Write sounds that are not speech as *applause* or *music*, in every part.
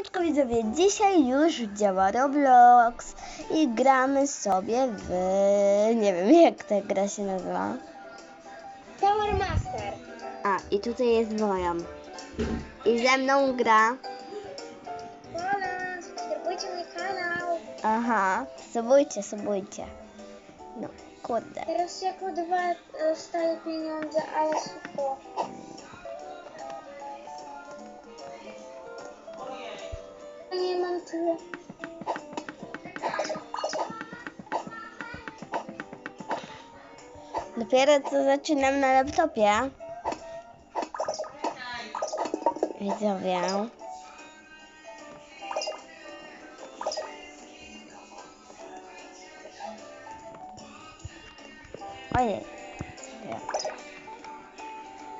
Siemaneczko widzowie, dzisiaj już działa Roblox i gramy sobie w... nie wiem jak ta gra się nazywa. Tower Master. A, i tutaj jest Wojan. I ze mną gra... Hola, subskrybujcie mój kanał. Aha, subujcie, subujcie. No, kurde. Teraz jako dwa dostaję pieniądze, ale super. Tyle. Dopiero co zaczynam na laptopie. Widzowie. Ojej.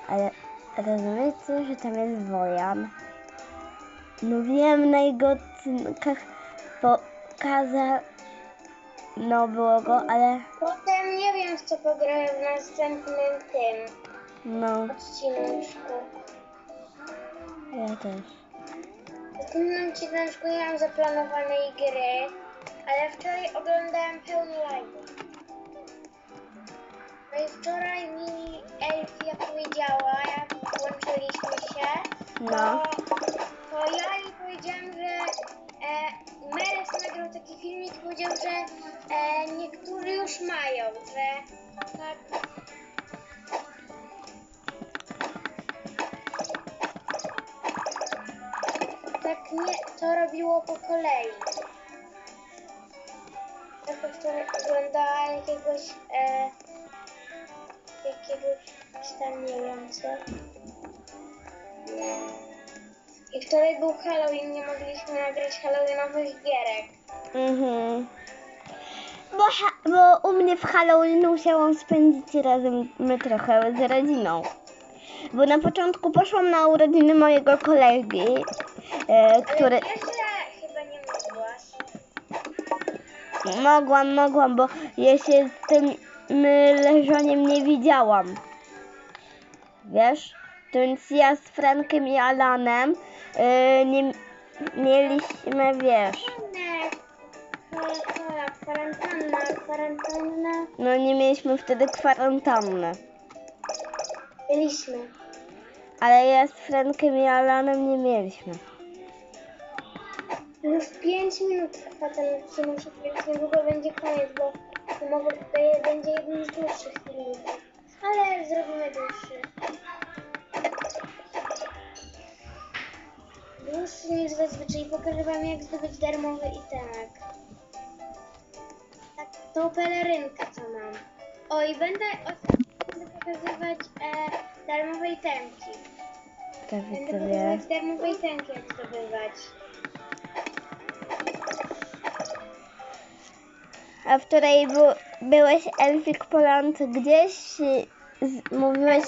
Ale rozumiecie, że tam jest Wojan? No wiem, na odcinkach pokazał... No było go, ale... Potem nie wiem co pograję w następnym tym No, odcineczku. ja też. W następnym odcineczku nie mam zaplanowanej gry, ale wczoraj oglądałem pełny live. No i wczoraj mi Elfia powiedziała, jak włączyliśmy się, No. to, to ja jej powiedziałam, że e, Meres nagrał taki filmik i powiedział, że e, niektórzy już mają, że tak tak nie, to robiło po kolei. Ja to wczoraj oglądała jakiegoś, e, jakiegoś tam nie wiem co. I wczoraj był Halloween, nie mogliśmy nagrać Halloweenowych gierek. Mhm. Bo, ha- bo u mnie w Halloween musiałam spędzić razem my trochę z rodziną. Bo na początku poszłam na urodziny mojego kolegi, e, który... Ale wiesz, że chyba nie mogłaś. Mogłam, mogłam, bo ja się z tym y, leżaniem nie widziałam. Wiesz? To więc ja z Frankiem i Alanem y, nie mieliśmy, wiesz... Kwarantanna, kwarantanna. No nie mieliśmy wtedy kwarantanny. Byliśmy. Ale ja z Frankiem i Alanem nie mieliśmy. Już 5 minut trwa ten odcinek, więc niedługo będzie koniec, bo to mogę, je- będzie jeden z dłuższych filmików. Ale zrobimy dłuższy. Dłuższy niż zazwyczaj. Pokażę wam jak zdobyć darmowy itemek. Tak, tą pelerynkę co mam. O i będę, o, będę pokazywać e, darmowe itemki. Tak Będę widzowie. pokazywać darmowe itemki jak zdobywać. A wczoraj bu byłeś Elfik Poland gdzieś? Z mówiłeś...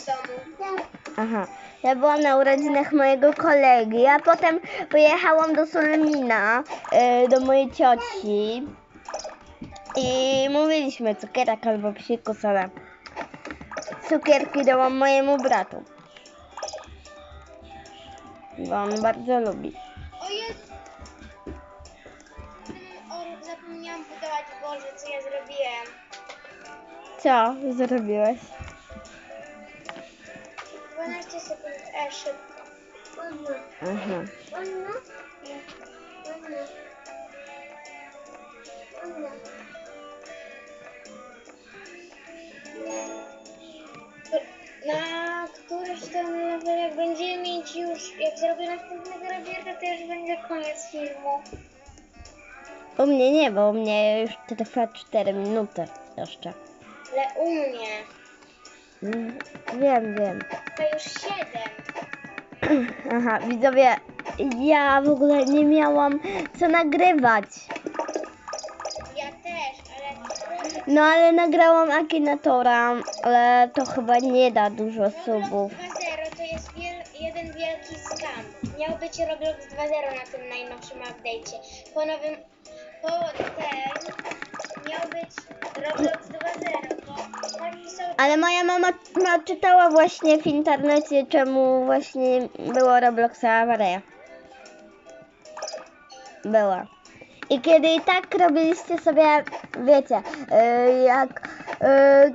Aha. Ja byłam na urodzinach mojego kolegi, a potem pojechałam do Solmina, y, do mojej cioci. I mówiliśmy cukierek albo psikus, ale cukierki dałam mojemu bratu. Bo on bardzo lubi. O jest! O, zapomniałam budować Boże, co ja zrobiłem. Co zrobiłeś? 12 sekund, e, szybko. Aha. Na któryś tam level, jak będziemy mieć już, jak zrobię następnego rabierka, to już będzie koniec filmu. U mnie nie, bo u mnie już trwa 4 minuty jeszcze. Ale u mnie Mm, Wiem, wiem. to już 7. *clears throat* Aha, widzowie, ja w ogóle nie miałam co nagrywać. Ja też, ale No ale nagrałam Akinatora, ale to chyba nie da dużo subów. Roblox 2.0 to jest wiel, jeden wielki scam. Miał być Roblox 2.0 na tym najnowszym update'cie. Po nowym, po ten miał być Roblox 2.0, bo są Ale moja mama ma, czytała właśnie w internecie, czemu właśnie było Robloxa awaria. Była. I kiedy i tak robiliście sobie, wiecie, y, jak y,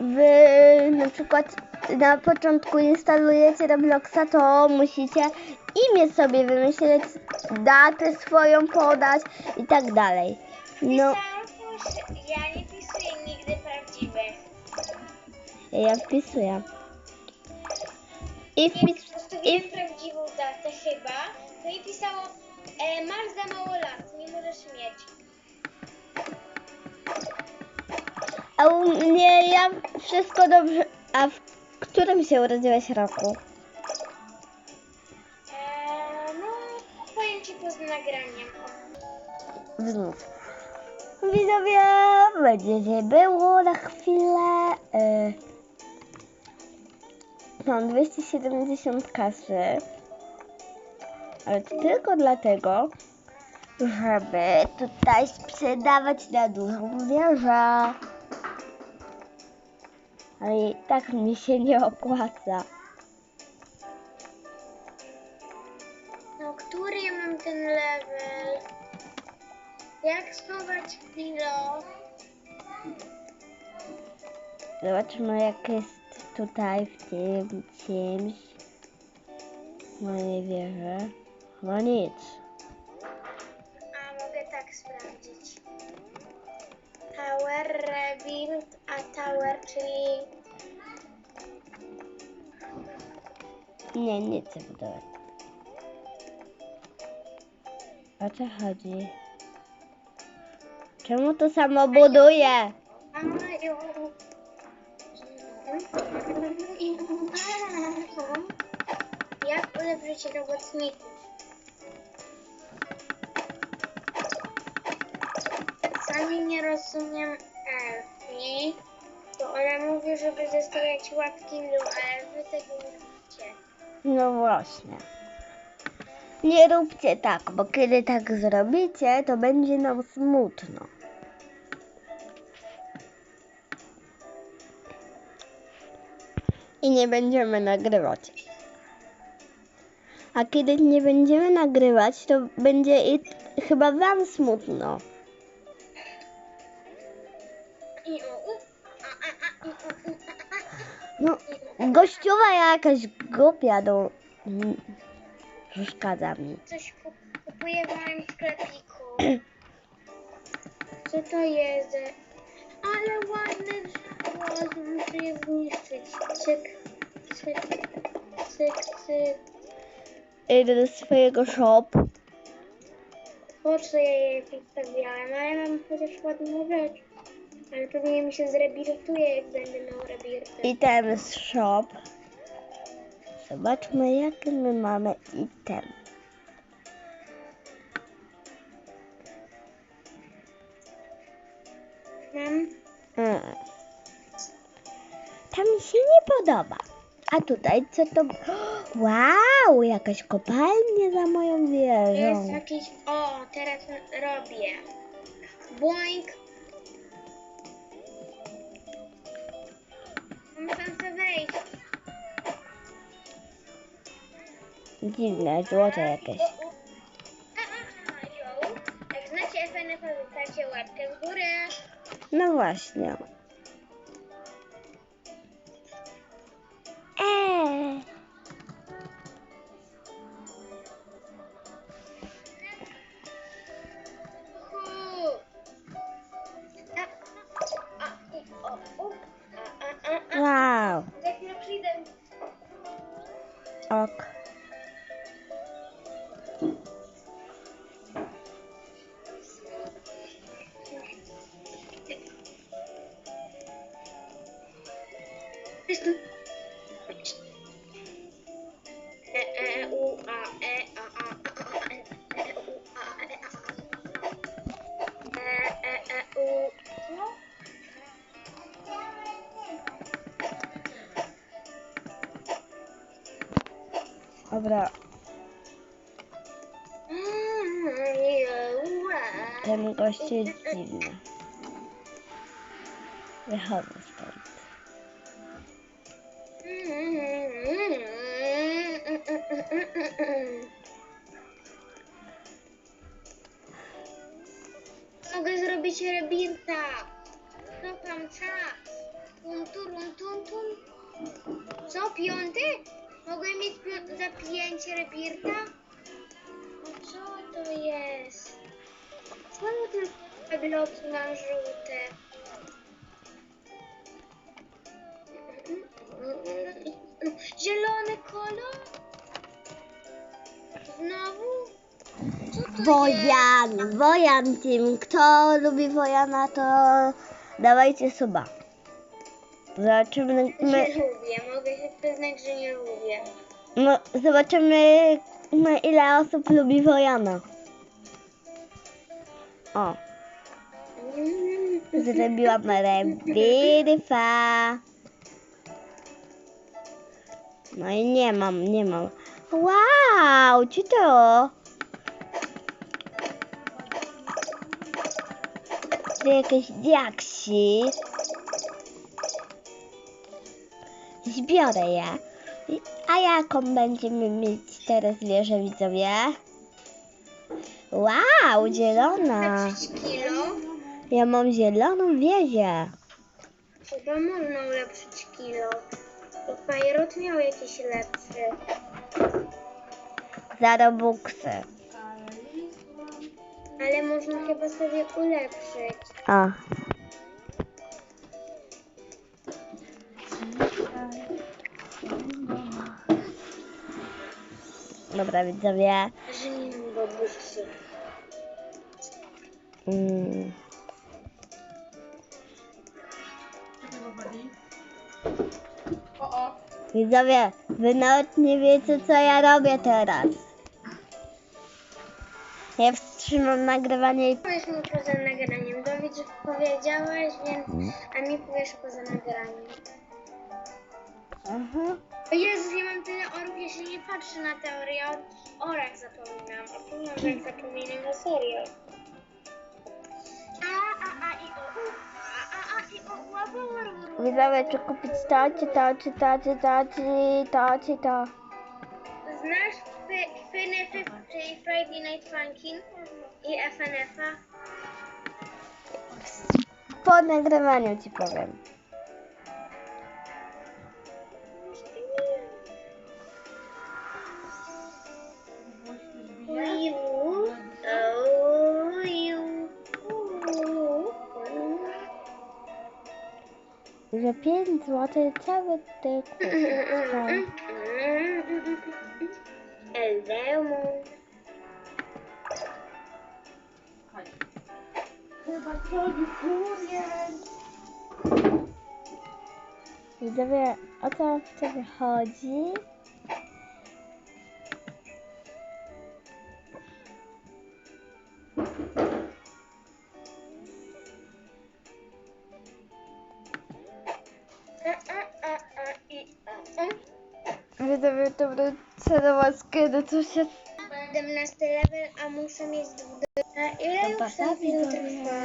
wy na przykład na początku instalujecie Robloxa, to musicie imię sobie wymyśleć, datę swoją podać i tak dalej. No, Ja nie pisuję nigdy prawdziwych. ja wpisuję. I wpis... postawiłem I, prawdziwą datę chyba. No i pisało, e, masz za mało lat, nie możesz mieć. a u mnie ja wszystko dobrze... A w którym się urodziłeś roku? E, no, powiem ci poza nagraniem. Znów. Widzowie, będzie było na chwilę. Y, mam 270 kasy. Ale to tylko dlatego, żeby tutaj sprzedawać na dużą wieżę. Ale i tak mi się nie opłaca. Zobaczmy jak jest tutaj w tym czymś. Mojej wieży. No nic. A, mogę tak sprawdzić. Tower, rebuild, a tower, czyli... Nie, nie chcę budować. O co chodzi? Czemu to samo buduje? Ulepszyć robotników? Sami nie rozumiem elfi, to ona mówi, żeby zostawiać łapki w dół, ale wy tego nie chcecie. No właśnie. Nie róbcie tak, bo kiedy tak zrobicie, to będzie nam smutno. I nie będziemy nagrywać. A kiedy nie będziemy nagrywać, to będzie i chyba wam smutno. No, gościowa jakaś głupia do... mm, Przeszkadza mi. Coś kup- kupuję w moim sklepiku. *clears throat* Co to jest? Ale ładne drzewo, muszę je zniszczyć. Cyk, cyk, cyk, cyk. Idę do swojego shop. Po co ja je postawiałem? Ale mam chociaż ładną rzecz. Ale pewnie mi się zrebiltuje, jak będę miał rebirtę. Item z shop. Zobaczmy, jaki my mamy item. Mam Mm. To mi się nie podoba. A tutaj co to? *gasps* Wow, jakaś kopalnia za moją jest wieżą. jakiś... O, teraz robię. Boink. Mam szansę wejść. Dziwne, złoto jakieś. O, o. A, a, a, yo. Jak znacie FNF, zostawcie łapkę w górę. No właśnie. E, e, u, a, e, a, a, e, e, u, e. E, e, e, u. No. Dobra, ten gość jest dziwny. Wychodzę stąd. Mieć rebirta. Cofam czas. Tum, turum, tum, tum. Co, piąty? Mogę mieć pią- za pięć rebirta? No co to jest? Czemu tylko bloki mam żółte? Zielony kolor? Wojan, Wojan Team. Kto lubi Wojana, to dawajcie suba. Zobaczymy, my, Nie lubię, mogę się przyznać, że nie lubię. no, zobaczymy my, ile osób lubi Wojana. O, zrobiłam rebirfa. No i nie mam, nie mam. Wow, czy to? To jakieś diaksi. Zbiorę je. A jaką będziemy mieć teraz wieżę widzowie? Wow, zielona. Kilo? Ja mam zieloną wieżę. Chyba można ulepszyć kilo. Bo Fajrot miał jakiś lepszy. Za robuxy. Ale można chyba sobie ulepszyć. A. Dobra widzowie. Że nie mam babusi. Mm. Widzowie, wy nawet nie wiecie co ja robię teraz. Ja wstrzymam nagrywanie i... Powiesz mi poza nagraniem. Dawid, że powiedziałeś, więc... A mi powiesz poza nagraniem. Aha. O Jezus, ja mam tyle orów, ja się nie patrzę na teorię. O orach zapominam. O pieniądzach zapominam, no serio. A, a, a, i o, u. A, a, a, i o, u, a. Widzowie, czy kupić to, czy to, czy to, czy to, czy to, czy to. Znasz FNF, czyli Friday Night Funkin' i FNF-a? Po nagrywaniu ci powiem. Uju, uju. Że 5 zł cały ty *laughs* kupisz. Elvemo. Chodź. Chyba to dziękuję. Widzowie, o co w do was, kiedy to się 17 level, a muszę mieć 20. Ile już ten film trwa?